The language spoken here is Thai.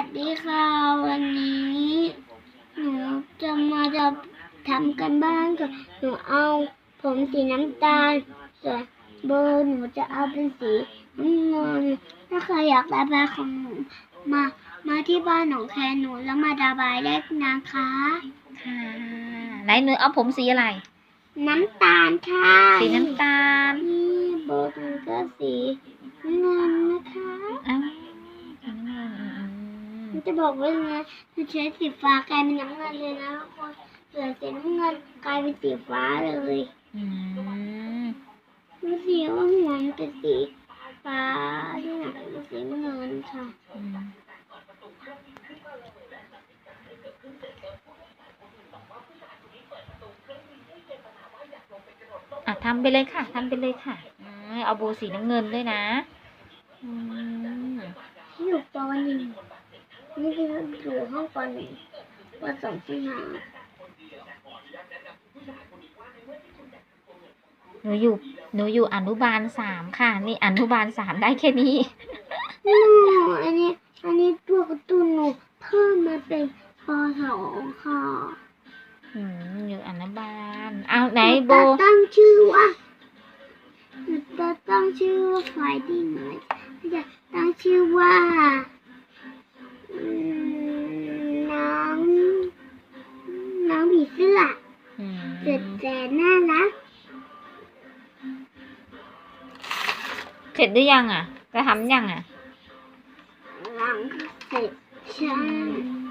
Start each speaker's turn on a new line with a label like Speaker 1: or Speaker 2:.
Speaker 1: วัสดีค่ะ วันนี้หนูจะมาจะทำกันบ้านกับหนูเอาผมสีน้ำตาลส่วนเบอร์หนูจะเอาเป็นสีน้ำเงินถ้าใครอยากระบายของหนูมามาที่บ้านหนองแคหนูแล้วมาระบายได้นะคะ
Speaker 2: ค่ะไหนหนูเอาผมสีอะไร
Speaker 1: น้ำตาลค่ะ
Speaker 2: สีน้ำตาล
Speaker 1: นี่เบอร์หนูก็สีเงินนะคะ
Speaker 2: อ้าวสีน้ำเงินอืม
Speaker 1: มันจะบอกว่านะคือใช้สีฟ้ากลายเป็นน้ำเงินเลยนะทุกคนเหลือสีน้ำเงินกลายเป็นสีฟ้าเลย
Speaker 2: อืม
Speaker 1: ดูสิว่าหัวมันเป็นสีฟ้าที่ไหนเป็นสีน้ำเงินค่ะ
Speaker 2: อืมอะทำไปเลยค่ะทำไปเลยค่ะอืมเอาโบสีน้ำเงินด้วยนะ อืม
Speaker 1: อยู่ปหนึ่ง นี่คืออยู่ห้องปหนึ่งปสองสิงหา
Speaker 2: หนูอยู่ หนูอยู่อนุบาลสามค่ะ นี่อนุบาลสามได้แค่นี้
Speaker 1: นูอันนี้ อันนี้ตัวการ์ตูนหนูเพิ่มมาเป็นปสองค่ะ
Speaker 2: อืมอยู่อนุบาลเอาไหนโบ
Speaker 1: จะตั้งชื่อว่าจะตั้งชื่อว่าไฟที่ไหนจะตั้งชื่อว่า สุดแสนน่ารัก
Speaker 2: เสร็จหรือยังอะ จะทำยังอะ
Speaker 1: หลังเสร็จใช่
Speaker 2: อืม